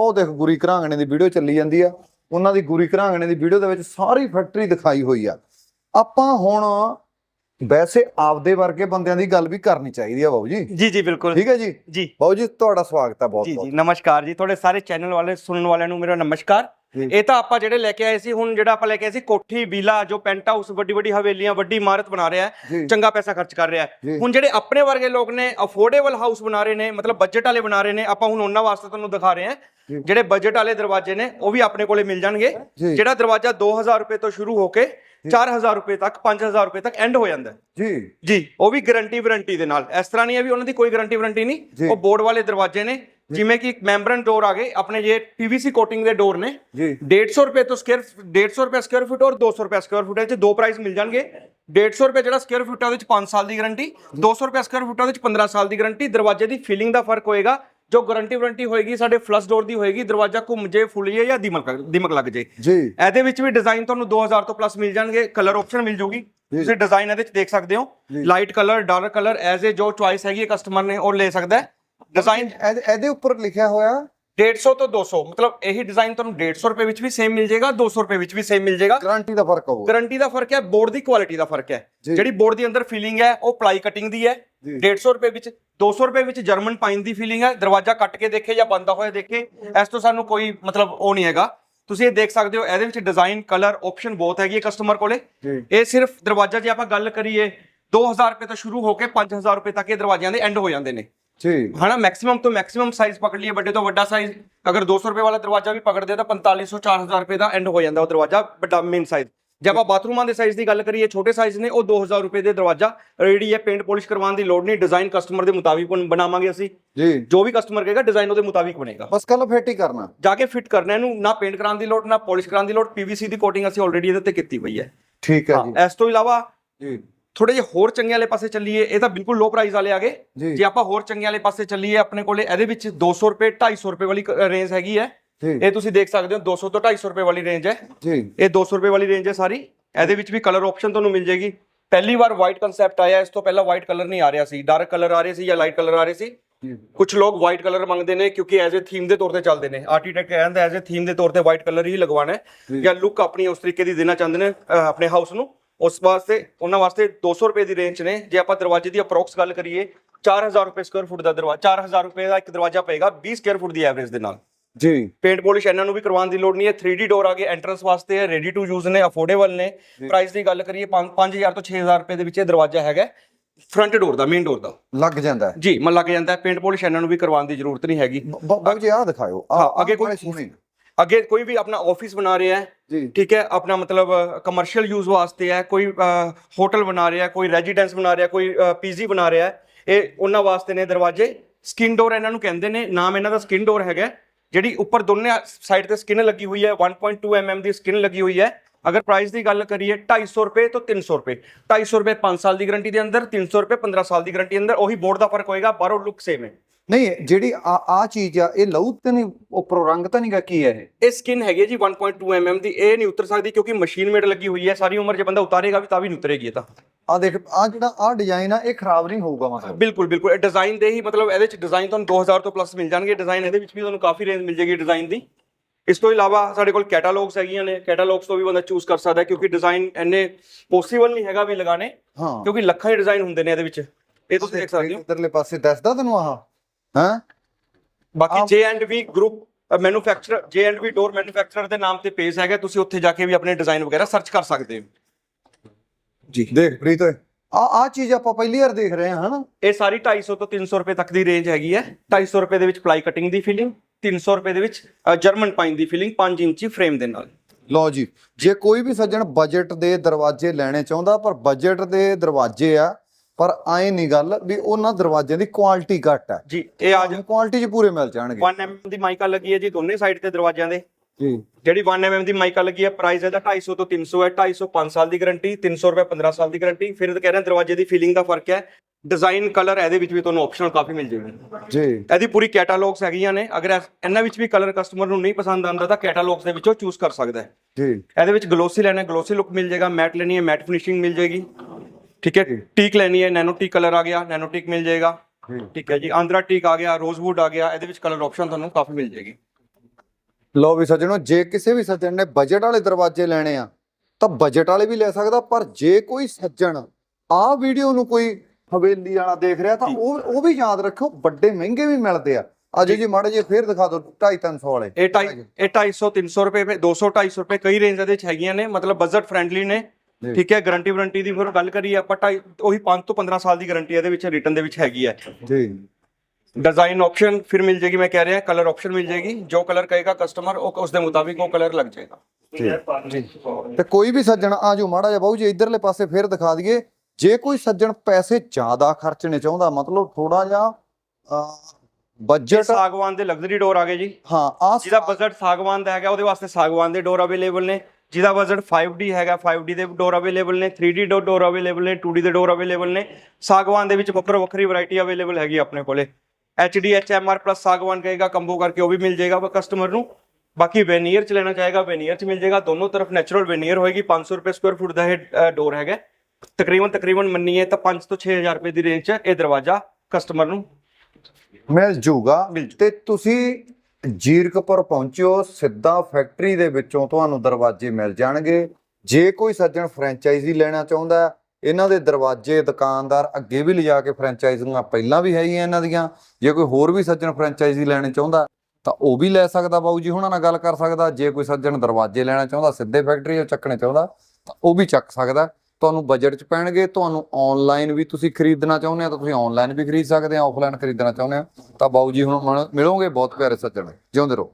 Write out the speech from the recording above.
ਉਹ ਦੇਖ ਗੁਰੀ ਘਰਾਂਗਣੇ ਦੀ ਵੀਡੀਓ ਚੱਲੀ ਜਾਂਦੀ ਆ। ਉਹਨਾਂ ਦੀ ਗੁਰੀ ਘਰਾਂਗਣੇ ਦੀ ਵੀਡੀਓ ਦੇ ਵਿੱਚ ਸਾਰੀ ਫੈਕਟਰੀ ਦਿਖਾਈ ਹੋਈ ਆ। ਆਪਾਂ ਹੁਣ ਵੈਸੇ ਆਪਦੇ ਵਰਗੇ ਬੰਦਿਆਂ ਦੀ ਗੱਲ ਵੀ ਕਰਨੀ ਚਾਹੀਦੀ ਆ ਬਾਬੂ ਜੀ। ਜੀ ਜੀ ਬਿਲਕੁਲ। ਠੀਕ ਹੈ ਜੀ? ਜੀ। ਬਾਬੂ ਜੀ ਤੁਹਾਡਾ ਸਵਾਗਤ ਹੈ ਬਹੁਤ ਜੀ ਬਹੁਤ। ਜੀ ਨਮਸਕਾਰ ਜੀ। ਤੁਹਾਡੇ ਸਾਰੇ ਚੈਨਲ ਵਾਲੇ ਸੁਣਨ ਵਾਲਿਆਂ ਨੂੰ ਮੇਰਾ ਨਮਸਕਾਰ। ਜੀ। ਇਹ ਤਾਂ ਆਪਾਂ ਜਿਹੜੇ ਲੈ ਕੇ ਆਏ ਸੀ ਹੁਣ ਜਿਹੜਾ ਆਪਾਂ ਲੈ ਕੇ ਆਏ ਸੀ ਕੋਠੀ ਵੀਲਾ ਜੋ ਪੈਂਟ ਹਾਊਸ ਵੱਡੀ ਵੱਡੀ ਹਵੇਲੀਆਂ ਵੱਡੀ ਇਮਾਰਤ ਬਣਾ ਰਿਹਾ। ਹੈ ਚੰਗਾ ਪੈਸਾ ਖਰਚ ਕਰ ਰਿਹਾ। ਹੈ ਹੁਣ ਜਿਹੜੇ ਆਪਣੇ ਵਰਗੇ ਲੋਕ ਨੇ ਅਫੋਰਡੇਬਲ ਹਾਊਸ ਬਣਾ ਰਹੇ ਨੇ ਮਤਲਬ ਬਜਟ ਵਾਲੇ ਬਣਾ ਰਹੇ ਨੇ ਆਪਾਂ ਹੁਣ ਉਹਨਾਂ ਵਾਸਤੇ ਤੁਹਾਨੂੰ ਦਿਖਾ ਰਹੇ ਹਾਂ। ਜਿਹੜੇ ਬਜਟ ਵਾਲੇ ਦਰਵਾਜ਼ੇ ਨੇ ਉਹ ਵੀ ਆਪਣੇ ਕੋਲੇ ਮਿਲ ਜਾਣਗੇ। ਜਿਹੜਾ ਦਰਵਾਜ਼ਾ 2000 ਰੁਪਏ ਤੋਂ ਸ਼ੁਰੂ ਹੋ ਕੇ 4000 ਰੁਪਏ ਤੱਕ 5000 ਰੁਪਏ ਤੱਕ ਐਂਡ ਹੋ ਜਾਂਦਾ ਜੀ ਜੀ ਉਹ ਵੀ ਗਾਰੰਟੀ ਵਾਰੰਟੀ ਦੇ ਨਾਲ ਇਸ ਤਰ੍ਹਾਂ ਨਹੀਂ ਹੈ ਵੀ ਉਹਨਾਂ ਦੀ ਕੋਈ ਗਾਰੰਟੀ ਵਾਰੰਟੀ। ਨਹੀਂ ਉਹ ਬੋਰਡ ਵਾਲੇ ਦਰਵਾਜ਼ੇ ਨੇ ਜਿਵੇਂ ਕਿ ਇੱਕ ਮੈਂਬਰਨ ਡੋਰ ਆ ਗਏ ਆਪਣੇ ਜੇ ਪੀਵੀਸੀ ਕੋਟਿੰਗ ਦੇ ਡੋਰ ਨੇ ਜੀ। 150 ਰੁਪਏ ਤੋਂ ਸਕੁਅਰ 150 ਰੁਪਏ ਸਕੁਅਰ ਫੁੱਟ ਔਰ 200 ਰੁਪਏ ਸਕੁਅਰ ਫੁੱਟ ਵਿੱਚ ਦੋ ਪ੍ਰਾਈਸ ਮਿਲ ਜਾਣਗੇ। 150 ਰੁਪਏ ਜਿਹੜਾ ਸਕੁਅਰ ਫੁੱਟ ਵਿੱਚ 5 ਸਾਲ ਦੀ ਗਾਰੰਟੀ 200 ਰੁਪਏ ਸਕੁਅਰ ਫੁੱਟ ਵਿੱਚ 15 ਸਾਲ ਦੀ ਗਾਰੰਟੀ ਦਰਵਾਜ਼ੇ ਦੀ ਫਿਲਿੰਗ ਦਾ ਫ਼ਰਕ ਹੋਏਗਾ ਜੋ ਗਾਰੰਟੀ ਵਾਰੰਟੀ ਹੋਏਗੀ ਸਾਡੇ ਫਲਸ਼ ਡੋਰ ਦੀ ਹੋਏਗੀ ਦਰਵਾਜ਼ਾ ਘੁੰਮ ਜੇ ਫੁੱਲ ਜੇ ਜਾਂ ਦਿਮਕ ਦਿਮਕ ਲੱਗ ਜੇ। ਜੀ। ਇਹਦੇ ਵਿੱਚ ਵੀ ਡਿਜ਼ਾਈਨ ਤੁਹਾਨੂੰ 2000 ਤੋਂ ਪਲੱਸ ਮਿਲ ਜਾਣਗੇ ਕਲਰ ਆਪਸ਼ਨ ਮਿਲ ਜੂਗੀ। ਤੁਸੀਂ ਡਿਜ਼ਾਈਨ ਇਹਦੇ ਵਿੱਚ ਦੇਖ ਸਕਦੇ ਹੋ। Light colour dark colour as a ਜੋ ਚੁਆਇਸ ਹੈਗੀ ਕਸਟਮਰ ਨੇ ਉਹ ਲੈ ਸਕਦਾ ਹੈ। ਡਿਜ਼ਾਈਨ ਇਹਦੇ ਉੱਪਰ ਲਿਖਿਆ ਹੋਇਆ 150 ਤੋਂ 200 ਮਤਲਬ ਇਹੀ ਡਿਜ਼ਾਈਨ ਤੁਹਾਨੂੰ 150 ਰੁਪਏ ਵਿੱਚ ਵੀ ਸੇਮ ਮਿਲ ਜਾਏਗਾ 200 ਰੁਪਏ ਵਿੱਚ ਵੀ ਸੇਮ ਮਿਲ ਜਾਏਗਾ। ਗਾਰੰਟੀ ਦਾ ਫ਼ਰਕ ਹੋਊਗਾ ਗਾਰੰਟੀ ਦਾ ਫ਼ਰਕ ਹੈ ਬੋਰਡ ਦੀ ਕੁਆਲਿਟੀ ਦਾ ਫ਼ਰਕ ਹੈ। ਜਿਹੜੀ ਬੋਰਡ ਦੀ ਅੰਦਰ ਫੀਲਿੰਗ ਹੈ ਉਹ ਪਲਾਈ ਕਟਿੰਗ ਦੀ ਹੈ ਜੀ। 150 ਰੁਪਏ ਵਿੱਚ 200 ਰੁਪਏ ਵਿੱਚ ਜਰਮਨ ਪਾਈਨ ਦੀ ਫੀਲਿੰਗ ਹੈ ਦਰਵਾਜ਼ਾ ਕੱਟ ਕੇ ਦੇਖੇ ਜਾਂ ਬੰਦਾ ਹੋਇਆ ਦੇਖੇ ਇਸ ਤੋਂ ਸਾਨੂੰ ਕੋਈ ਮਤਲਬ ਉਹ ਨਹੀਂ ਹੈਗਾ। ਤੁਸੀਂ ਇਹ ਦੇਖ ਸਕਦੇ ਹੋ ਇਹਦੇ ਵਿੱਚ ਡਿਜ਼ਾਈਨ ਕਲਰ ਆਪਸ਼ਨ ਬਹੁਤ ਹੈਗੀ ਹੈ ਕਸਟਮਰ ਕੋਲੇ। ਇਹ ਸਿਰਫ ਦਰਵਾਜ਼ਾ ਜੇ ਆਪਾਂ ਗੱਲ ਕਰੀਏ 2000 ਰੁਪਏ ਤੋਂ ਸ਼ੁਰੂ ਹੋ ਕੇ 5000 ਰੁਪਏ ਤੱਕ ਇਹ ਦਰਵਾਜ਼ਿਆਂ ਦੇ ਐਂਡ ਹੋ ਜਾਂਦੇ ਨੇ। ਜੀ। ਹਨਾ ਮੈਕਸਿਮਮ ਤੋਂ ਮੈਕਸਿਮਮ ਸਾਈਜ਼ ਪਕੜ ਲਈਏ ਵੱਡੇ ਤੋਂ ਵੱਡਾ ਸਾਈਜ਼ ਅਗਰ 200 ਰੁਪਏ ਵਾਲਾ ਦਰਵਾਜ਼ਾ ਵੀ ਪਕੜਦੇ ਤਾਂ 4500 4000 ਰੁਪਏ ਦਾ ਐਂਡ ਹੋ ਜਾਂਦਾ ਉਹ ਦਰਵਾਜ਼ਾ ਵੱਡਾ ਮੇਨ ਸਾਈਜ਼ ਜੇ ਆਪਾਂ ਬਾਥਰੂਮਾਂ ਦੇ ਸਾਈਜ਼ ਦੀ ਗੱਲ ਕਰੀਏ ਛੋਟੇ ਸਾਈਜ਼ ਨੇ ਉਹ 2000 ਰੁਪਏ ਦੇ ਦਰਵਾਜ਼ਾ ਰੈਡੀ ਹੈ ਪੇਂਟ ਪਾਲਿਸ਼ ਕਰਵਾਉਣ ਦੀ ਲੋੜ ਨਹੀਂ ਡਿਜ਼ਾਈਨ ਕਸਟਮਰ ਦੇ ਮੁਤਾਬਿਕ ਬਣ- ਬਣਾਵਾਂਗੇ ਅਸੀਂ। ਜੀ। ਜੋ ਵੀ ਕਸਟਮਰ ਕਹੇਗਾ ਡਿਜ਼ਾਈਨ ਉਹਦੇ ਮੁਤਾਬਿਕ ਬਣੇਗਾ। ਬਸ ਕੱਲ ਫਿੱਟ ਹੀ ਕਰਨਾ। ਜਾ ਕੇ ਫਿੱਟ ਕਰਨਾ ਇਹਨੂੰ ਨਾ ਪੇਂਟ ਕਰਾਉਣ ਦੀ ਲੋੜ ਨਾ ਪਾਲਿਸ਼ ਕਰਾਉਣ ਦੀ ਲੋੜ ਪੀਵੀਸੀ ਦੀ ਕੋਟਿੰਗ ਅਸੀਂ ਆਲਰੇਡੀ ਇਹਦੇ ਤੇ ਕੀਤੀ ਪਈ ਹੈ। ਠੀਕ ਹੈ ਜੀ। ਇਸ ਤੋਂ ਇਲਾਵਾ ਜੀ। ਥੋੜੇ ਜਿਹੇ ਹੋਰ ਚੰਗੇ ਵਾਲੇ ਪਾਸੇ ਚੱਲੀਏ ਇਹ ਤਾਂ ਬਿਲਕੁਲ ਲੋ ਪ੍ਰਾਈਸ ਵਾਲੇ ਆ ਗਏ। ਜੀ। ਆਪਾਂ ਹੋਰ ਚੰਗੇ ਵਾਲੇ ਪਾਸੇ ਚੱਲੀਏ ਆਪਣੇ ਕੋਲੇ ਇਹਦੇ ਵਿੱਚ 200 ਰੁਪਏ 250 ਰੁਪਏ ਵਾਲੀ ਰੇਂਜ ਹੈਗੀ ਹੈ। ਇਹ ਤੁਸੀਂ ਦੇਖ ਸਕਦੇ ਹੋ 200 ਤੋਂ 250 ਰੁਪਏ ਵਾਲੀ ਰੇਂਜ ਹੈ। ਜੀ। ਇਹ 200 ਰੁਪਏ ਵਾਲੀ ਰੇਂਜ ਹੈ ਸਾਰੀ। ਇਹਦੇ ਵਿੱਚ ਵੀ ਕਲਰ ਆਪਸ਼ਨ ਤੁਹਾਨੂੰ ਮਿਲ ਜਾਏਗੀ। ਪਹਿਲੀ ਵਾਰ ਵਾਈਟ ਕਨਸੈਪਟ ਆਇਆ ਇਸ ਤੋਂ ਪਹਿਲਾਂ ਵਾਈਟ ਕਲਰ ਨਹੀਂ ਆ ਰਿਹਾ ਸੀ। ਡਾਰਕ ਕਲਰ ਆ ਰਹੇ ਸੀ ਜਾਂ ਲਾਈਟ ਕਲਰ ਆ ਰਹੇ ਸੀ। ਕੁਝ ਲੋਕ ਵਾਈਟ ਕਲਰ ਮੰਗਦੇ ਨੇ ਕਿਉਂਕਿ ਐਜ਼ ਅ ਥੀਮ ਦੇ ਤੌਰ ਤੇ ਚੱਲਦੇ ਨੇ। ਆਰਕੀਟੈਕਟ ਕਹਿੰਦਾ ਐਜ਼ ਅ ਥੀਮ ਦੇ ਤੌਰ ਤੇ ਵਾਈਟ ਕਲਰ ਹੀ ਲਗਵਾਉਣਾ ਹੈ। ਜਾਂ। ਲੁੱਕ ਆਪਣੀ ਉਸ ਤਰੀਕੇ ਦੀ ਦੇਣਾ ਚਾਹੁੰਦੇ ਨੇ ਆਪਣੇ ਹਾਊਸ ਨੂੰ। ਉਸ ਵਾਸਤੇ ਉਹਨਾਂ ਵਾਸਤੇ 200 ਰੁਪਏ ਦੀ ਰੇਂਜ ਨੇ। ਜੇ ਆਪਾਂ ਦਰਵਾਜ਼ੇ ਦੀ ਅਪਰੋਕਸ ਗੱਲ ਕਰੀਏ 4000 ਰੁਪਏ ਸਕੁਅਰ ਫੁੱਟ ਦਾ ਦਰਵਾਜ਼ਾ 4000 ਰੁਪਏ ਦਾ ਇੱਕ ਦਰਵਾਜ਼ਾ ਪਏਗਾ 20 ਸਕੁਅਰ ਫੁੱਟ ਦੀ ਐਵਰੇਜ ਦੇ ਨਾਲ। ਜੀ। ਪੇਂਟ ਪੋਲਿਸ਼ ਇਹਨਾਂ ਨੂੰ ਵੀ ਕਰਵਾਉਣ ਦੀ ਲੋੜ ਨਹੀਂ ਹੈ। 3D ਡੋਰ ਆ ਗਏ ਐਂਟਰੈਂਸ ਵਾਸਤੇ ਹੈ ਰੈਡੀ ਟੂ ਯੂਜ਼ ਨੇ ਅਫੋਰਡੇਬਲ ਨੇ। ਪ੍ਰਾਈਸ ਦੀ ਗੱਲ ਕਰੀਏ 5000 ਤੋਂ 6000 ਰੁਪਏ ਦੇ ਵਿੱਚ ਇਹ ਦਰਵਾਜ਼ਾ ਹੈਗਾ ਫਰੰਟ ਡੋਰ ਦਾ ਮੇਨ ਡੋਰ ਦਾ। ਲੱਗ ਜਾਂਦਾ ਜੀ ਮਨ ਲੱਗ ਜਾਂਦਾ ਪੇਂਟ ਪੋਲਿਸ਼ ਇਹਨਾਂ ਨੂੰ ਵੀ ਕਰਵਾਉਣ ਦੀ ਜ਼ਰੂਰਤ ਨਹੀਂ ਹੈਗੀ। ਬਾਬੂ ਜੀ ਆਹ ਦਿਖਾਓ ਆਹ ਅੱਗੇ ਕੋਈ- ਸੋਹਣੇ। ਅੱਗੇ ਕੋਈ ਵੀ ਆਪਣਾ ਆਫਿਸ ਬਣਾ ਰਿਹਾ ਹੈ ਜੀ। ਠੀਕ ਹੈ ਆਪਣਾ ਮਤਲਬ ਕਮਰਸ਼ੀਅਲ ਯੂਜ਼ ਵਾਸਤੇ ਹੈ ਕੋਈ ਹੋਟਲ ਬਣਾ ਰਿਹਾ ਕੋਈ ਰੈਜ਼ੀਡੈਂਸ ਬਣਾ ਰਿਹਾ ਕੋਈ ਪੀਜੀ ਬਣਾ ਰਿਹਾ ਇਹ ਉਹਨਾਂ ਵਾਸਤੇ ਨੇ ਦਰਵਾਜ਼ੇ। ਸਕਿਨ ਡੋਰ ਇਹਨਾਂ ਨੂੰ ਕਹਿੰਦੇ ਨੇ ਨਾਮ ਇਹਨਾਂ ਦਾ ਸਕਿਨ ਡੋਰ ਹੈਗਾ। ਜਿਹੜੀ ਉੱਪਰ ਦੋਨੇ ਸਾਈਡ ਤੇ ਸਕਿਨ ਲੱਗੀ ਹੋਈ ਹੈ 1.2 mm ਦੀ ਸਕਿਨ ਲੱਗੀ ਹੋਈ ਹੈ। ਅਗਰ ਪ੍ਰਾਈਸ ਦੀ ਗੱਲ ਕਰੀਏ 250 ਰੁਪਏ ਤੋਂ 300 ਰੁਪਏ। 250 ਰੁਪਏ 5 ਸਾਲ ਦੀ ਗਾਰੰਟੀ ਦੇ ਅੰਦਰ 300 ਰੁਪਏ 15 ਸਾਲ ਦੀ ਗਾਰੰਟੀ ਅੰਦਰ ਉਹੀ ਬੋਰਡ ਦਾ ਫ਼ਰਕ ਹੋਏਗਾ ਬਾਹਰੋਂ ਲੁੱਕ ਸੇਮ ਹੈ। ਨਹੀਂ ਜਿਹੜੀ ਆ ਆ ਚੀਜ਼ ਆ ਇਹ ਲਊ ਤੇ ਨਹੀਂ ਉੱਪਰੋਂ ਰੰਗ ਤਾਂ ਨਹੀਂਗਾ ਕੀ ਹੈ ਇਹ? ਇਹ ਸਕਿਨ ਹੈਗੀ ਹੈ ਜੀ 1.2 mm ਦੀ ਇਹ ਨਹੀਂ ਉਤਰ ਸਕਦੀ ਕਿਉਂਕਿ ਮਸ਼ੀਨ ਮੇਡ ਲੱਗੀ ਹੋਈ ਹੈ ਸਾਰੀ ਉਮਰ ਜੇ ਬੰਦਾ ਉਤਾਰੇਗਾ ਵੀ ਤਾਂ ਵੀ ਨਹੀਂ ਉਤਰੇਗੀ ਇਹ ਤਾਂ। ਆ ਦੇਖ ਆ ਜਿਹੜਾ ਆ ਡਿਜ਼ਾਈਨ ਆ ਇਹ ਖਰਾਬ ਨਹੀਂ ਹੋਊਗਾ ਮਤਲਬ। ਬਿਲਕੁਲ ਬਿਲਕੁਲ ਇਹ ਡਿਜ਼ਾਈਨ ਦੇ ਹੀ ਮਤਲਬ ਇਹਦੇ ਚ ਡਿਜ਼ਾਈਨ ਤੁਹਾਨੂੰ 2000 ਤੋਂ ਪਲੱਸ ਮਿਲ ਜਾਣਗੇ ਡਿਜ਼ਾਈਨ ਇਹਦੇ ਵਿੱਚ ਵੀ ਤੁਹਾਨੂੰ ਕਾਫੀ ਰੇਂਜ ਮਿਲ ਜੇਗੀ ਡਿਜ਼ਾਈਨ ਦੀ। ਇਸ ਤੋਂ ਇਲਾਵਾ ਸਾਡੇ ਕੋਲ ਕੈਟਾਲੌਗਸ ਹੈਗੀਆਂ ਨੇ ਕੈਟਾਲੌਗਸ ਤੋਂ ਵੀ ਬੰਦਾ ਚੂਜ਼ ਕਰ ਸਕਦਾ ਹੈ ਕਿਉਂਕਿ ਡਿਜ਼ਾਈਨ ਇੰਨੇ ਪੋਸੀਬਲ ਨਹੀਂ ਹੈਗਾ ਵੀ ਲਗਾਣੇ ਹਾਂ। ਕਿਉਂਕਿ ਲੱਖਾਂ ਹੀ ਡਿਜ਼ਾਈਨ ਹੁੰਦੇ ਨੇ ਇਹਦੇ ਵਿੱਚ। ਇਹ ਤੁਸੀਂ ਦੇਖ ਸਕਦੇ ਹੋ। ਇਧਰਲੇ ਪਾਸੇ ਦੱਸਦਾ ਤੈਨੂੰ ਆਹ। ਹਾਂ? ਬਾਕੀ J&V ਗਰੁੱਪ ਮੈਨੂਫੈਕਚਰਰ J&V ਡੋਰ ਮੈਨੂਫੈਕਚਰਰ ਦੇ ਨਾਮ ਤੇ ਪੇਜ ਹੈਗਾ ਤੁਸੀਂ ਉੱਥੇ ਜਾ ਕੇ ਵੀ ਆਪਣੇ ਡਿਜ਼ਾਈਨ ਵਗੈਰਾ ਸਰਚ ਕਰ ਸਕਦੇ ਹੋ। ਜੀ। ਦੇਖ ਪ੍ਰੀਤ ਓਏ ਆ ਆ ਚੀਜ਼ ਆਪਾਂ ਪਹਿਲੀ ਵਾਰ ਦੇਖ ਰਹੇ ਹਾਂ ਹਨਾ? ਇਹ ਸਾਰੀ 250 ਤੋਂ 300 ਰੁਪਏ ਤੱਕ ਦੀ ਰੇਂਜ ਹੈਗੀ ਹੈ। 250 ਰੁਪਏ ਦੇ ਵਿੱਚ ਪਲਾਈ ਕਟਿੰਗ ਦੀ ਫਿਲਿੰਗ 300 ਰੁਪਏ ਦੇ ਵਿੱਚ ਜਰਮਨ ਪਾਈਨ ਦੀ ਫਿਲਿੰਗ 5 ਇੰਚੀ ਫਰੇਮ ਦੇ ਨਾਲ। ਲਓ ਜੀ ਜੇ ਕੋਈ ਵੀ ਸੱਜਣ ਬਜਟ ਦੇ ਦਰਵਾਜ਼ੇ ਲੈਣੇ ਚਾਹੁੰਦਾ ਪਰ ਬਜਟ ਦੇ ਦਰਵਾਜ਼ੇ ਆ ਪਰ ਐ ਨਹੀਂ ਗੱਲ ਵੀ ਉਹਨਾਂ ਦਰਵਾਜ਼ਿਆਂ ਦੀ ਕੁਆਲਿਟੀ ਘੱਟ ਹੈ। ਜੀ ਇਹ ਆ ਜਾ ਕੁਆਲਿਟੀ 'ਚ ਪੂਰੇ ਮਿਲ ਜਾਣਗੇ। 1 mm ਦੀ ਮਾਈਕਾ ਲੱਗੀ ਹੈ ਜੀ ਦੋਨੇ ਸਾਈਡ ਤੇ ਦਰਵਾਜ਼ਿਆਂ ਦੇ। ਜੀ। ਜਿਹੜੀ 1 mm ਦੀ ਮਾਈਕਾ ਲੱਗੀ ਹੈ ਪ੍ਰਾਈਸ ਇਹਦਾ 250 ਤੋਂ 300 ਹੈ 250 5 ਸਾਲ ਦੀ ਗਾਰੰਟੀ 300 ਰੁਪਏ 15 ਸਾਲ ਦੀ ਗਾਰੰਟੀ ਫਿਰ ਇਹ ਕਹਿ ਰਹੇ ਦਰਵਾਜ਼ੇ ਦੀ ਫੀਲਿੰਗ ਦਾ ਫ਼ਰਕ ਹੈ। ਡਿਜ਼ਾਈਨ ਕਲਰ ਇਹਦੇ ਵਿੱਚ ਵੀ ਤੁਹਾਨੂੰ ਆਪਸ਼ਨਲ ਕਾਫੀ ਮਿਲ ਜਾਣਗੇ। ਜੀ। ਇਹਦੀ ਪੂਰੀ ਕੈਟਾਲੌਗਸ ਹੈਗੀਆਂ ਨੇ। ਅਗਰ ਇਹਨਾਂ ਵਿੱਚ ਵੀ ਕਲਰ ਕਸਟਮਰ ਨੂੰ ਨਹੀਂ ਪਸੰਦ ਆਉਂਦਾ ਤਾਂ ਕੈਟਾਲੌਗਸ ਦੇ ਵਿੱਚੋਂ ਚੂਜ਼ ਕਰ ਸਕਦਾ ਹੈ। ਜੀ। ਇਹਦੇ ਵਿੱਚ ਗਲੋਸੀ ਲੈਣਾ ਗਲੋਸੀ ਲੁੱਕ ਮਿਲ ਜਾਏਗਾ ਮੈਟ ਲੈਣੀ ਹੈ ਮੈਟ ਫਿਨਿਸ਼ਿੰਗ ਮਿਲ ਜਾਏਗੀ। ਠੀਕ ਹੈ? ਟੀਕ ਲੈਣੀ ਹੈ ਨੈਨੋ ਟੀਕ ਕਲਰ ਆ ਗਿਆ ਨੈਨੋ ਟੀਕ ਮਿਲ ਜਾਏਗਾ। ਠੀਕ ਹੈ ਜੀ ਆਂਦਰਾ ਟੀਕ ਆ ਗਿਆ ਰੋਜ਼ਵੁੱਡ ਆ ਗਿਆ ਇਹਦੇ ਵਿੱਚ ਕਲਰ ਆਪਸ਼ਨ ਤੁਹਾਨੂੰ ਕਾਫੀ ਮਿਲ ਜਾਏਗੀ। ਲਓ ਵੀ ਸੱਜਣੋ ਜੇ ਕਿਸੇ ਵੀ ਸੱਜਣ ਨੇ ਬਜਟ ਵਾਲੇ ਦਰਵਾਜ਼ੇ ਲੈਣੇ ਆ ਤਾਂ ਬਜਟ ਵਾਲੇ ਵੀ ਲੈ ਸਕਦਾ ਪਰ ਜੇ ਕੋਈ ਸੱਜਣ ਆਹ ਵੀਡੀਓ ਨੂੰ ਕੋਈ ਹਵੇਲੀ ਵਾਲਾ ਦੇਖ ਰਿਹਾ ਤਾਂ ਉਹ ਉਹ ਵੀ ਯਾਦ ਰੱਖੋ ਵੱਡੇ ਮਹਿੰਗੇ ਵੀ ਮਿਲਦੇ ਆ। ਅਜੇ ਜੀ ਮਾੜੇ ਜੇ ਫੇਰ ਦਿਖਾ ਦਿਓ 250 300 ਵਾਲੇ। ਇਹ ਢਾਈ ਇਹ 250 300 ਰੁਪਏ ਮੇ 200 250 ਰੁਪਏ ਕਈ ਰੇਂਜ ਦੇ ਵਿੱਚ ਹੈਗੀਆਂ ਨੇ ਮਤਲਬ ਬਜਟ ਫ੍ਰੈਂਡਲੀ ਨੇ। ਠੀਕ ਹੈ ਗਾਰੰਟੀ ਵਾਰੰਟੀ ਦੀ ਫਿਰ ਗੱਲ ਕਰੀਏ ਆਪਾਂ ਢਾਈ ਉਹੀ 5 ਤੋਂ 15 ਸਾਲ ਦੀ ਗਾਰੰਟੀ ਇਹਦੇ ਵਿੱਚ ਰਿਟਰਨ ਦੇ ਵਿੱਚ ਹੈਗੀ ਹੈ। ਜੀ। ਡਿਜ਼ਾਈਨ ਆਪਸ਼ਨ ਫਿਰ ਮਿਲ ਜੇਗੀ ਮੈਂ ਕਹਿ ਰਿਹਾ ਕਲਰ ਆਪਸ਼ਨ ਮਿਲ ਜੇਗੀ ਜੋ ਕਲਰ ਕਹੇਗਾ ਕਸਟਮਰ ਉਹ ਉਸ ਦੇ ਮੁਤਾਬਿਕ ਉਹ ਕਲਰ ਲੱਗ ਜਾਏਗਾ। ਜੀ। ਤੇ ਕੋਈ ਵੀ ਸੱਜਣ ਆ ਜੋ ਮਾੜਾ ਜਿਹਾ ਬਾਹੂ ਜੀ ਇਧਰਲੇ ਪਾਸੇ ਫੇਰ ਦਿਖਾ ਦਈਏ। ਜੇ ਕੋਈ ਸੱਜਣ ਪੈਸੇ ਜ਼ਿਆਦਾ ਖਰਚਣੇ ਚਾਹੁੰਦਾ ਮਤਲਬ ਥੋੜਾ ਜਿਹਾ ਬਜਟ ਸਾਗਵਾਨ ਦੇ ਲਗਜ਼ਰੀ ਡੋਰ ਆ ਗਏ ਜੀ। ਹਾਂ ਆ ਜਿਹਦਾ ਬਜਟ ਸਾਗਵਾਨ ਦਾ ਹੈਗਾ ਉਹਦੇ ਵਾਸਤੇ ਸਾਗਵਾਨ ਦੇ ਡੋਰ ਅਵੇਲੇਬਲ ਨੇ। ਜਿਹਦਾ ਬਜਟ 5D ਹੈਗਾ 5D ਦੇ ਡੋਰ ਅਵੇਲੇਬਲ ਨੇ 3D ਡੋਰ ਅਵੇਲੇਬਲ ਨੇ 2D ਦੇ ਡੋਰ ਅਵੇਲੇਬਲ ਨੇ। ਸਾਗਵਾਨ ਦੇ ਵਿੱਚ ਵੱਖਰੋ ਵੱਖਰੀ ਵੈਰਾਈਟੀ ਅਵੇਲੇਬਲ ਹੈਗੀ ਆਪਣੇ ਕੋਲੇ। HD HMR ਪਲੱਸ ਸਾਗਵਾਨ ਕਹੇਗਾ ਕੰਬੋ ਕਰਕੇ ਉਹ ਵੀ ਮਿਲ ਜਾਏਗਾ ਕਸਟਮਰ ਨੂੰ। ਬਾਕੀ ਵੈਨੀਅਰ ਚ ਲੈਣਾ ਚਾਹੇਗਾ ਵੈਨੀਅਰ ਚ ਮਿਲ ਜਾਏਗਾ। ਦੋਨੋਂ ਤਰਫ ਨੈਚੁਰਲ ਵੈਨੀਅਰ ਹੋਏਗੀ 500 ਰੁਪਏ ਸਕੁਅਰ ਫੁੱਟ ਦਾ ਇਹ ਡੋਰ ਹੈਗਾ। ਤਕਰੀਬਨ ਤਕਰੀਬਨ ਮੰਨੀਏ ਤਾਂ 5 ਤੋਂ 6000 ਰੁਪਏ ਦੀ ਰੇਂਜ 'ਚ ਇਹ ਦਰਵਾਜ਼ਾ ਕਸਟਮਰ ਨੂੰ। ਮਿਲ ਜੂਗਾ। ਤੇ ਤੁਸੀਂ ਜੀਰਕਪੁਰ ਪਹੁੰਚਿਓ, ਸਿੱਧਾ ਫੈਕਟਰੀ ਦੇ ਵਿੱਚੋਂ ਤੁਹਾਨੂੰ ਦਰਵਾਜ਼ੇ ਮਿਲ ਜਾਣਗੇ। ਜੇ ਕੋਈ ਸੱਜਣ ਫਰੈਂਚਾਈਜ਼ੀ ਲੈਣਾ ਚਾਹੁੰਦਾ ਇਹਨਾਂ ਦੇ ਦਰਵਾਜ਼ੇ ਦੁਕਾਨਦਾਰ ਅੱਗੇ ਵੀ ਲਿਜਾ ਕੇ ਫਰੈਂਚਾਈਜ਼ੀਆਂ ਪਹਿਲਾਂ ਵੀ ਹੈਗੀਆਂ ਇਹਨਾਂ ਦੀਆਂ। ਜੇ ਕੋਈ ਹੋਰ ਵੀ ਸੱਜਣ ਫਰੈਂਚਾਈਜ਼ੀ ਲੈਣੀ ਚਾਹੁੰਦਾ ਤਾਂ ਉਹ ਵੀ ਲੈ ਸਕਦਾ ਬਾਊ ਜੀ, ਹੁਣਾਂ ਨਾਲ ਗੱਲ ਕਰ ਸਕਦਾ। ਜੇ ਕੋਈ ਸੱਜਣ ਦਰਵਾਜ਼ੇ ਲੈਣਾ ਚਾਹੁੰਦਾ, ਸਿੱਧੇ ਫੈਕਟਰੀ 'ਚੋਂ ਚੱਕਣੇ ਚਾਹੁੰਦਾ, ਤਾਂ ਉਹ ਵੀ ਚੱਕ ਸਕਦਾ। ਤੁਹਾਨੂੰ ਬਜਟ 'ਚ ਪੈਣਗੇ, ਤੁਹਾਨੂੰ ਆਨਲਾਈਨ ਵੀ ਤੁਸੀਂ ਖਰੀਦਣਾ ਚਾਹੁੰਦੇ ਆ ਤਾਂ ਤੁਸੀਂ ਆਨਲਾਈਨ ਵੀ ਖਰੀਦ ਸਕਦੇ ਆ ਆਫਲਾਈਨ ਖਰੀਦਣਾ ਚਾਹੁੰਦੇ ਆ ਤਾਂ ਬਾਊ ਜੀ ਹੁਣ ਮਿਲੋਗੇ? ਬਹੁਤ ਪਿਆਰੇ ਸੱਜਣ, ਜਿਉਂਦੇ ਰਹੋ।